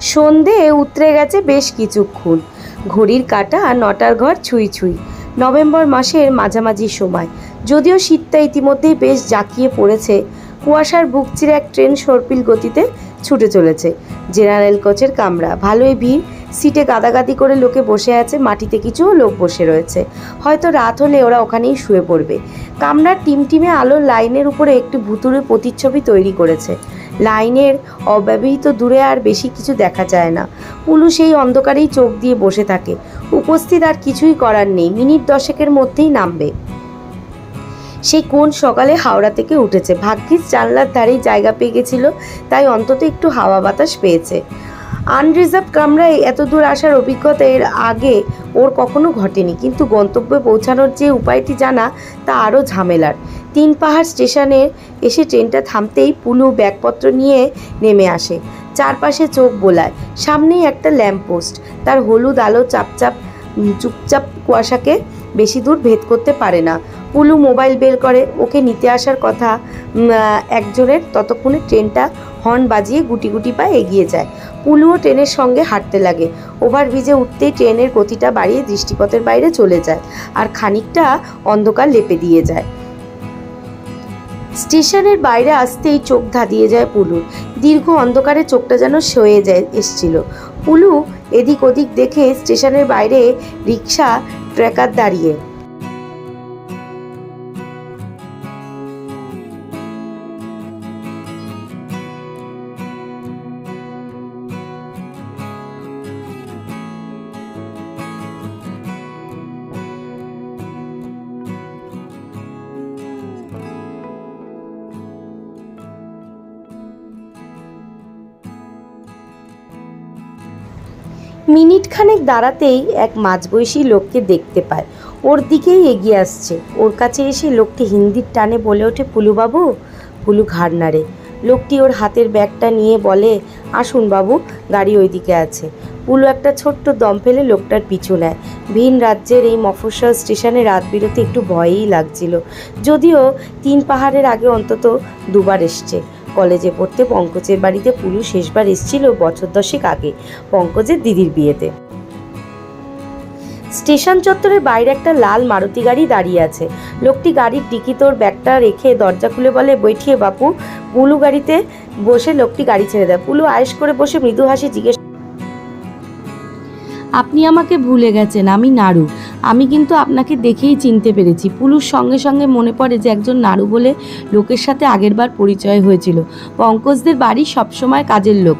সন্ধে উতরে গেছে বেশ কিছুক্ষণ। ঘড়ির কাঁটা নটার ঘর ছুঁই ছুঁই। নভেম্বর মাসের মাঝামাঝি সময়। যদিও শীতটা ইতিমধ্যেই বেশ জাঁকিয়ে পড়েছে, কুয়াশার বুক চিরে এক ট্রেন সর্পিল গতিতে ছুটে চলেছে। জেনারেল কোচের কামরা। ভালোই ভিড়। সিটে গাদাগাদি করে লোকে বসে আছে, মাটিতে কিছুও লোক বসে রয়েছে। হয়তো রাত হলে ওরা ওখানেই শুয়ে পড়বে। কামরার টিমটিমে আলোর লাইনের উপরে একটি ভুতুরে প্রতিচ্ছবি তৈরি করেছে। লাইনের অব্যবহৃত দূরে আর বেশি কিছু দেখা যায় না। পুলু সেই অন্ধকারেই চোখ দিয়ে বসে থাকে। উপস্থিত আর কিছুই করার নেই। মিনিট দশেকের মধ্যেই নামবে। সেই কোন সকালে হাওড়া থেকে উঠেছে? ভাগ্যিস জানলার ধারেই জায়গা পেয়ে গেছিল, তাই অন্তত একটু হাওয়া বাতাস পেয়েছে। আনরিজার্ভ কামরায় এত দূর আসার অভিজ্ঞতা এর আগে ওর কখনো ঘটেনি, কিন্তু গন্তব্যে পৌঁছানোর যে উপায়টি জানা, তা আরও ঝামেলার। তিন পাহাড় স্টেশনে এসে ট্রেনটা থামতেই পুলু ব্যাগপত্র নিয়ে নেমে আসে। চারপাশে চোখ বোলায়। সামনেই একটা ল্যাম্পপোস্ট তার হলুদ আলো চাপচাপ চুপচাপ কুয়াশাকে বেশি দূর ভেদ করতে পারে না। পুলু মোবাইল বের করে ওকে নিতে আসার কথা একজনের ততক্ষণে ট্রেনটা হর্ন বাজিয়ে গুটি গুটি পায়ে এগিয়ে যায়। পুলুও ট্রেনের সঙ্গে হাঁটতে লাগে। ওভারব্রিজে উঠতেই ট্রেনের গতিটা বাড়িয়ে দৃষ্টিপথের বাইরে চলে যায় আর খানিকটা অন্ধকার লেপে দিয়ে যায়। স্টেশনের বাইরে আসতেই চোখ ধাঁধিয়ে যায় পুলুর দীর্ঘ অন্ধকারে চোখটা যেন সয়ে যায় এসছিল। পুলু এদিক ওদিক দেখে স্টেশনের বাইরে রিক্সা ট্র্যাকার দাঁড়িয়ে। মিনিট খানেক দাঁড়াতেই এক মাঝবয়সী লোককে দেখতে পায়। ওর দিকেই এগিয়ে আসছে। ওর কাছে এসে লোকটি হিন্দির টানে বলে ওঠে, পুলুবাবু? পুলু ঘাড় নাড়ে। লোকটি ওর হাতের ব্যাগটা নিয়ে বলে, আসুন বাবু, গাড়ি ওইদিকে আছে। পুলু একটা ছোট্ট দম ফেলে লোকটার পিছু নেয়। ভিন রাজ্যের এই মফস্বল স্টেশনে রাত বিরতে একটু ভয়ই লাগছিল। যদিও তিন পাহাড়ের আগে অন্তত দুবার এসছে। কলেজে পড়তে পঙ্কজের বাড়িতে পুলু শেষবার এসেছিল বছর দশেক আগে, পঙ্কজের দিদির বিয়েতে। স্টেশন চত্বরের বাইরে একটা লাল মারুতি গাড়ি দাঁড়িয়ে আছে। লোকটি গাড়ির ডিকি তোর ব্যাগটা রেখে দরজা খুলে বলে, বৈঠিয়ে বাপু, পুলু গাড়িতে বসে লোকটি গাড়ি ছেড়ে দেয়। পুলু আয়েস করে বসে মৃদু হাসি জিজ্ঞেস আপনি আমাকে ভুলে গেছেন, আমি নাড়ু আমি কিন্তু আপনাকে দেখেই চিনতে পেরেছি। পুলুর সঙ্গে সঙ্গে মনে পড়ে যে একজন নাড়ু বলে লোকের সাথে আগেরবার পরিচয় হয়েছিল। পঙ্কজদের বাড়ি সবসময় কাজের লোক।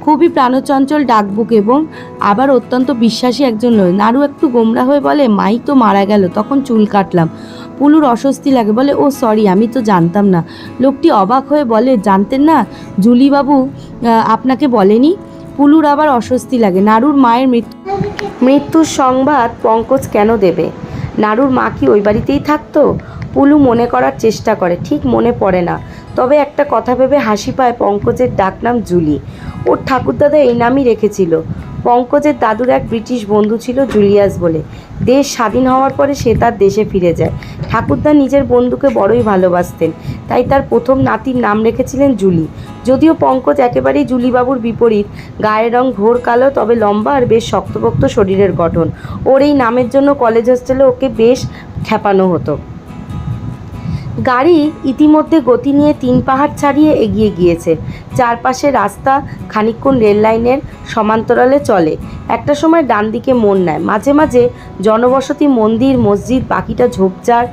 খুবই প্রাণচঞ্চল ডাকবুক এবং আবার অত্যন্ত বিশ্বাসী একজন লোক। নাড়ু একটু গোমরা হয়ে বলে, মাই তো মারা গেল, তখন চুল কাটলাম। পুলুর অস্বস্তি লাগে, বলে, ও, সরি, আমি তো জানতাম না। লোকটি অবাক হয়ে বলে, জানতেন না? জুলিবাবু আপনাকে বলেনি? পুলুর আবার অস্বস্তি লাগে। নারুর মায়ের মৃত্যু মৃত্যুর সংবাদ পঙ্কজ কেন দেবে? নারুর মা কি ওই বাড়িতেই থাকতো? পুলু মনে করার চেষ্টা করে, ঠিক মনে পড়ে না। তবে একটা কথা ভেবে হাসি পায় পঙ্কজের ডাকনাম জুলি। ওর ঠাকুরদাদা এই নামই রেখেছিল। পঙ্কজের দাদুর এক ব্রিটিশ বন্ধু ছিল জুলিয়াস বলে। দেশ স্বাধীন হওয়ার পরে সে তার দেশে ফিরে যায়। ঠাকুরদা নিজের বন্ধুকে বড়ই ভালোবাসতেন, তাই তার প্রথম নাতির নাম রেখেছিলেন জুলি। যদিও পঙ্কজ একেবারেই জুলিবাবুর বিপরীত, গায়ের রং ঘোর কালো, তবে লম্বা আর বেশ শক্তপোক্ত শরীরের গঠন। ওর এই নামের জন্য কলেজ হোস্টেলে ওকে বেশ খ্যাপানো হতো। গাড়ি ইতিমধ্যে গতি নিয়ে তিন পাহাড় ছাড়িয়ে এগিয়ে গিয়েছে। চারপাশে রাস্তা খানিকক্ষণ রেল লাইনের সমান্তরালে চলে। একটা সময় ডান দিকে মন নেয়। মাঝে মাঝে জনবসতি মন্দির, মসজিদ, বাকিটা ঝোপঝাড়,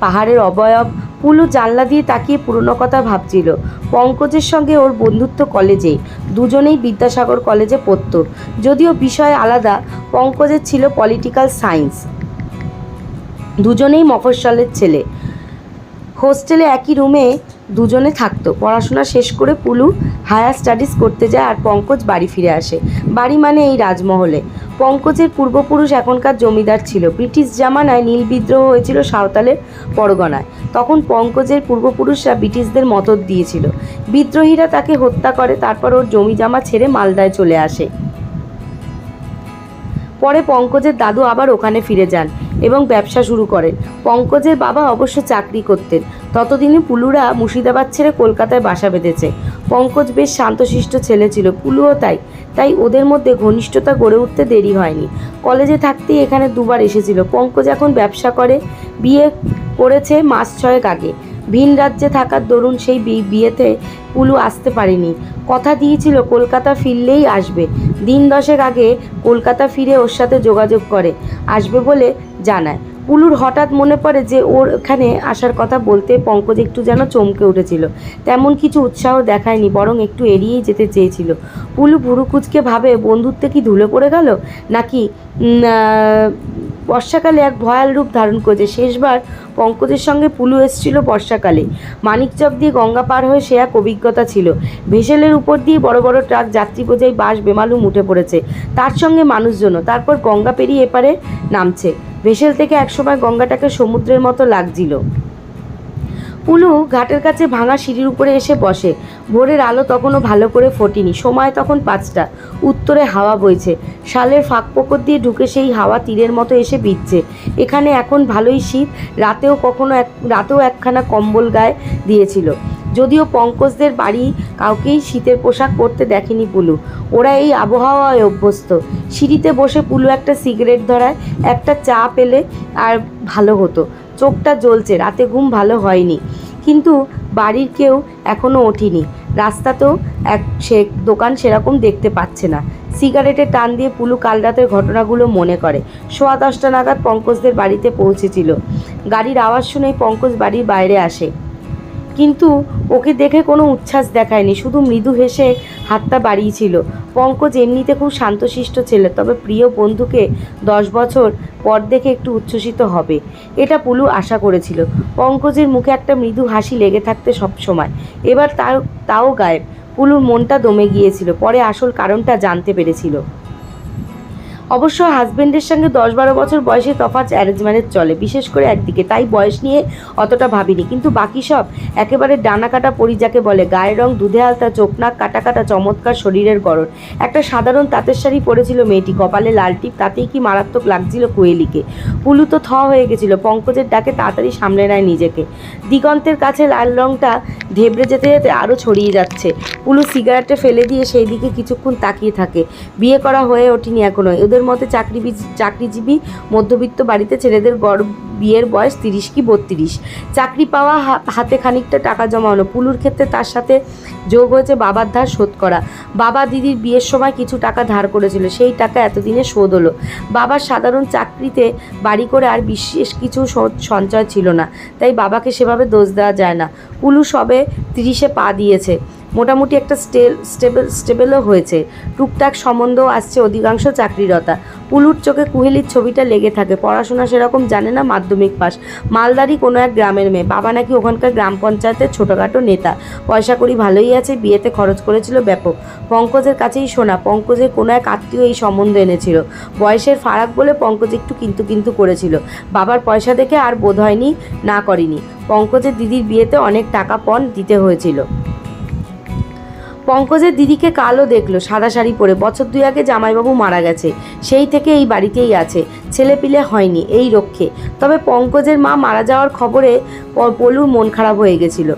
পাহাড়ের অবয়ব, পুলু জানলা দিয়ে তাকিয়ে পুরনো কথা ভাবছিল। পঙ্কজের সঙ্গে ওর বন্ধুত্ব কলেজেই। দুজনেই বিদ্যাসাগর কলেজে পড়তো যদিও বিষয় আলাদা, পঙ্কজের ছিল পলিটিক্যাল সায়েন্স। দুজনেই মফস্বলের ছেলে। হোস্টেলে একই রুমে দুজনে থাকতো। পড়াশোনা শেষ করে পুলু হায়ার স্টাডিজ করতে যায় আর পঙ্কজ বাড়ি ফিরে আসে। বাড়ি মানে এই রাজমহলে। পঙ্কজের পূর্বপুরুষ এখনকার জমিদার ছিল। ব্রিটিশ জামানায় নীল বিদ্রোহ হয়েছিল সাঁওতালের পরগনায়। তখন পঙ্কজের পূর্বপুরুষরা ব্রিটিশদের মদত দিয়েছিল। বিদ্রোহীরা তাকে হত্যা করে, তারপর ওর জমি জামা ছেড়ে মালদায় চলে আসে। পরে পঙ্কজের দাদু আবার ওখানে ফিরে যান এবং ব্যবসা শুরু করেন। পঙ্কজের বাবা অবশ্য চাকরি করতেন। ততদিনে পুলুরা মুর্শিদাবাদ ছেড়ে কলকাতায় বাসা বেঁধেছে। পঙ্কজ বেশ শান্তশিষ্ট ছেলে ছিল, পুলুও তাই। তাই ওদের মধ্যে ঘনিষ্ঠতা গড়ে উঠতে দেরি হয়নি। কলেজে থাকতেই এখানে দুবার এসেছিল। পঙ্কজ এখন ব্যবসা করে, বিয়ে করেছে মাস ছয়েক আগে। ভিন রাজ্যে থাকার দরুন সেই বিয়েতে পুলু আসতে পারেনি। কথা দিয়েছিল, কলকাতা ফিরলেই আসবে। দিন দশেক আগে কলকাতা ফিরে ওর সাথে যোগাযোগ করে, আসবে বলে জানায়। পুলুর হঠাৎ মনে পড়ে যে ওর এখানে আসার কথা বলতে পঙ্কজ একটু যেন চমকে উঠেছিল। তেমন কিছু উৎসাহ দেখায়নি, বরং একটু এড়িয়েই যেতে চেয়েছিল। পুলু ভুরুকুচকে ভাবে, বন্ধুত্বে কি ধুলে পড়ে গেল? নাকি বর্ষাকালে এক ভয়াল রূপ ধারণ করেছে। শেষবার পঙ্কজের সঙ্গে পুলু এসেছিল বর্ষাকালে। মানিকচক দিয়ে গঙ্গা পার হয়ে সে এক অভিজ্ঞতা ছিল। ভেসেলের উপর দিয়ে বড় বড় ট্রাক যাত্রী বোঝাই বাস বেমালুম উঠে পড়েছে। তার সঙ্গে মানুষজনও। তারপর গঙ্গা পেরিয়ে এপারে নামছে। ভেসেল থেকে একসময় গঙ্গাটাকে সমুদ্রের মতো লাগছিল। পুলু ঘাটের কাছে ভাঙা সিঁড়ির উপরে এসে বসে। ভোরের আলো তখনও ভালো করে ফোটেনি। সময় তখন পাঁচটা। উত্তরে হাওয়া বইছে। শালের ফাঁক পোকর দিয়ে ঢুকে সেই হাওয়া তীরের মতো এসে বিচ্ছে এখানে এখন ভালোই শীত। রাতেও কখনো এক রাতেও একখানা কম্বল গায়ে দিয়েছিল। যদিও পঙ্কজদের বাড়ি কাউকেই শীতের পোশাক পরতে দেখেনি পুলু ওরা এই আবহাওয়ায় অভ্যস্ত। সিঁড়িতে বসে পুলু একটা সিগারেট ধরায়, একটা চা পেলে আর ভালো হতো। চোখটা জ্বলছে, রাতে ঘুম ভালো হয়নি। কিন্তু বাড়ির কেউ এখনও ওঠেনি। রাস্তাতেও এক সে দোকান সেরকম দেখতে পাচ্ছে না। সিগারেটের টান দিয়ে পুলু কাল রাতের ঘটনাগুলো মনে করে। সোয়া দশটা নাগাদ পঙ্কজদের বাড়িতে পৌঁছেছিল। গাড়ির আওয়াজ শুনেই পঙ্কজ বাড়ির বাইরে আসে। কিন্তু ওকে দেখে কোনো উচ্ছ্বাস দেখায়নি, শুধু মৃদু হেসে হাতটা বাড়িয়েছিল। পঙ্কজ এমনিতে খুব শান্তশিষ্ট ছেলে, তবে প্রিয় বন্ধুকে দশ বছর পর দেখে একটু উচ্ছ্বসিত হবে, এটা পুলু আশা করেছিল। পঙ্কজের মুখে একটা মৃদু হাসি লেগে থাকতে সবসময় এবার তার, তাও গায়েব। পুলুর মনটা দমে গিয়েছিল, পরে আসল কারণটা জানতে পেরেছিল। অবশ্য হাজবেন্ডের সঙ্গে দশ বারো বছর বয়সে তফাৎ অ্যারেঞ্জ ম্যারেজ চলে, বিশেষ করে একদিকে। তাই বয়স নিয়ে অতটা ভাবিনি। কিন্তু বাকি সব একেবারে ডানা কাটা পরি যাকে বলে, গায়ের রং দুধে আলতা, চোখ নাক কাটা কাটা, চমৎকার শরীরের গড়ন। একটা সাধারণ তাঁতের শাড়ি পরেছিল মেয়েটি, কপালে লাল টিপ, তাতেই কি মারাত্মক লাগছিল কোয়েলিকে। পুলু তো থ হয়ে গেছিল, পঙ্কজের ডাকে তাড়াতাড়ি সামলে নেয় নিজেকে। দিগন্তের কাছে লাল রংটা ধেবড়ে যেতে যেতে আরও ছড়িয়ে যাচ্ছে। পুলু সিগারেটে ফেলে দিয়ে সেই দিকে কিছুক্ষণ তাকিয়ে থাকে। বিয়ে করা হয়ে ওঠেনি এখনও। ওদের মতে চাকরি চাকরিজীবী মধ্যবিত্ত বাড়িতে ছেলেদের গড় বিয়ের বয়স তিরিশ কি বত্রিশ। চাকরি পাওয়া হাতে খানিকটা টাকা জমানো। পুলুর ক্ষেত্রে তার সাথে যোগ হয়েছে বাবার ধার শোধ করা। বাবা দিদির বিয়ের সময় কিছু টাকা ধার করেছিল। সেই টাকা এতদিনে শোধ হলো। বাবার সাধারণ চাকরিতে বাড়ি করে আর বিশেষ কিছু সঞ্চয় ছিল না। তাই বাবাকে সেভাবে দোষ দেওয়া যায় না। পুলু সবে তিরিশে পা দিয়েছে। মোটামুটি একটা স্টেল স্টেবল স্টেবেলও হয়েছে। টুকটাক সম্বন্ধও আসছে অধিকাংশ চাকরিরতা। পুলুর চোখে কুহেলির ছবিটা লেগে থাকে। পড়াশোনা সেরকম জানে না মাধ্যমিক পাস মালদারি কোনো এক গ্রামের মেয়ে। বাবা নাকি ওখানকার গ্রাম পঞ্চায়েতের ছোটোখাটো নেতা। পয়সা করি ভালোই আছে, বিয়েতে খরচ করেছিল ব্যাপক। পঙ্কজের কাছেই শোনা পঙ্কজের কোনো এক আত্মীয় এই সম্বন্ধ এনেছিল। বয়সের ফারাক বলে পঙ্কজ একটু কিন্তু কিন্তু করেছিল। বাবার পয়সা দেখে আর বোধ হয়নি না করেনি। পঙ্কজের দিদির বিয়েতে অনেক টাকা পণ দিতে হয়েছিল। পঙ্কজের দিদিকে কালও দেখল, সাদা শাড়ি পরে। বছর দুই আগে জামাইবাবু মারা গেছে। সেই থেকে এই বাড়িতেই আছে। ছেলে পিলে হয়নি, এই রক্ষে। তবে পঙ্কজের মা মারা যাওয়ার খবরে পলুর মন খারাপ হয়ে গেছিল।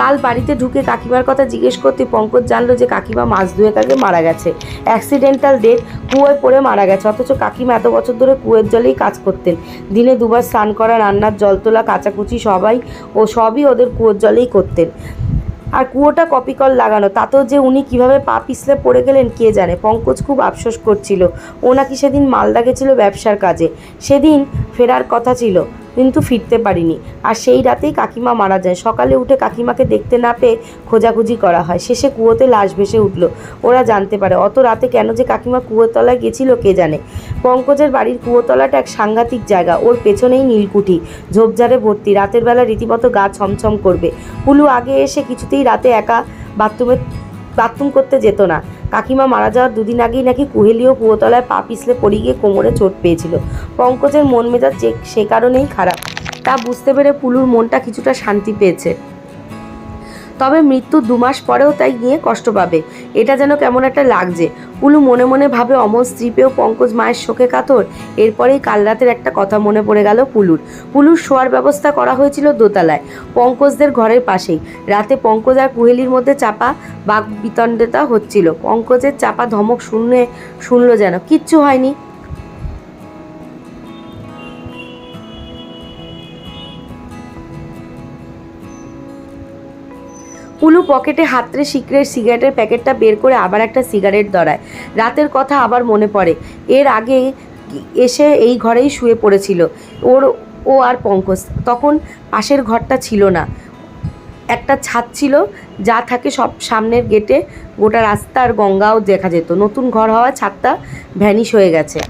কাল বাড়িতে ঢুকে কাকিমার কথা জিজ্ঞেস করতে পঙ্কজ জানলো যে কাকিমা মাস দুয়েক আগে মারা গেছে। অ্যাক্সিডেন্টাল ডেথ কুয়োয় পড়ে মারা গেছে। অথচ কাকিমা এত বছর ধরে কুয়োর জলেই কাজ করতেন। দিনে দুবার স্নান করা, রান্নার জল তোলা, কাচাকুচি সবাই ও সবই ওদের কুয়োর জলেই করতেন। আর কুয়োটা কপিকল লাগানো তাতেও যে উনি কীভাবে পা পিছলে পড়ে গেলেন, কে জানে? পঙ্কজ খুব আফসোস করছিল। ও নাকি সেদিন মালদা গেছিল ব্যবসার কাজে। সেদিন ফেরার কথা ছিল। কিন্তু ফিরতে পারিনি। আর সেই রাতেই কাকিমা মারা যায়। সকালে উঠে কাকিমাকে দেখতে না পেয়ে খোঁজাখুঁজি করা হয়। শেষে কুয়োতে লাশ ভেসে উঠল। ওরা জানতে পারে, অত রাতে কেন যে কাকিমা কুয়োতলায় গেছিল কে জানে। পঙ্কজের বাড়ির কুয়োতলাটা এক সাংঘাতিক জায়গা। ওর পেছনেই নীলকুঠি। ঝোপঝাড়ে ভর্তি। রাতের বেলা রীতিমতো গা ছমছম করবে। পুলু আগে এসে কিছুতেই রাতে একা বাথরুমে বাথরুম করতে যেত না। কাকিমা মারা যাওয়ার দুদিন আগেই নাকি কুহেলিও কুয়োতলায় পা পিছলে পড়ে গিয়ে কোমরে চোট পেয়েছিল। পঙ্কজের মন মেজাজ সে কারণেই খারাপ। তা বুঝতে পেরে পুলুর মনটা কিছুটা শান্তি পেয়েছে। তবে মৃত্যু দু মাস পরেও তাই নিয়ে কষ্ট পাবে। এটা যেন কেমন একটা লাগছে। পুলু মনে মনে ভাবে অমর স্ত্রী পেয়েও পঙ্কজ মায়ের শোকে কাতর। এরপরেই কাল রাতের একটা কথা মনে পড়ে গেল পুলুর। পুলুর শোয়ার ব্যবস্থা করা হয়েছিল দোতলায়, পঙ্কজদের ঘরের পাশেই। রাতে পঙ্কজ আর কুহেলির মধ্যে চাপা বাঘ বিতণ্ডতা হচ্ছিল। পঙ্কজের চাপা ধমক শুনে শুনলো যেন, কিচ্ছু হয়নি। পকেটে হাতরে সিগারেট, সিগারেটের প্যাকেটটা বের করে আবার একটা সিগারেট ধরায়। রাতের কথা আবার মনে পড়ে। এর আগে এসে এই ঘরেই শুয়ে পড়েছিল। ওর, ও আর পঙ্কজ। তখন পাশের ঘরটা ছিল না। একটা ছাদ ছিল, যা থাকে সব সামনের গেটে। গোটা রাস্তা আর গঙ্গাও দেখা যেত। নতুন ঘর হওয়া ছাদটা ভ্যানিশ হয়ে গেছে।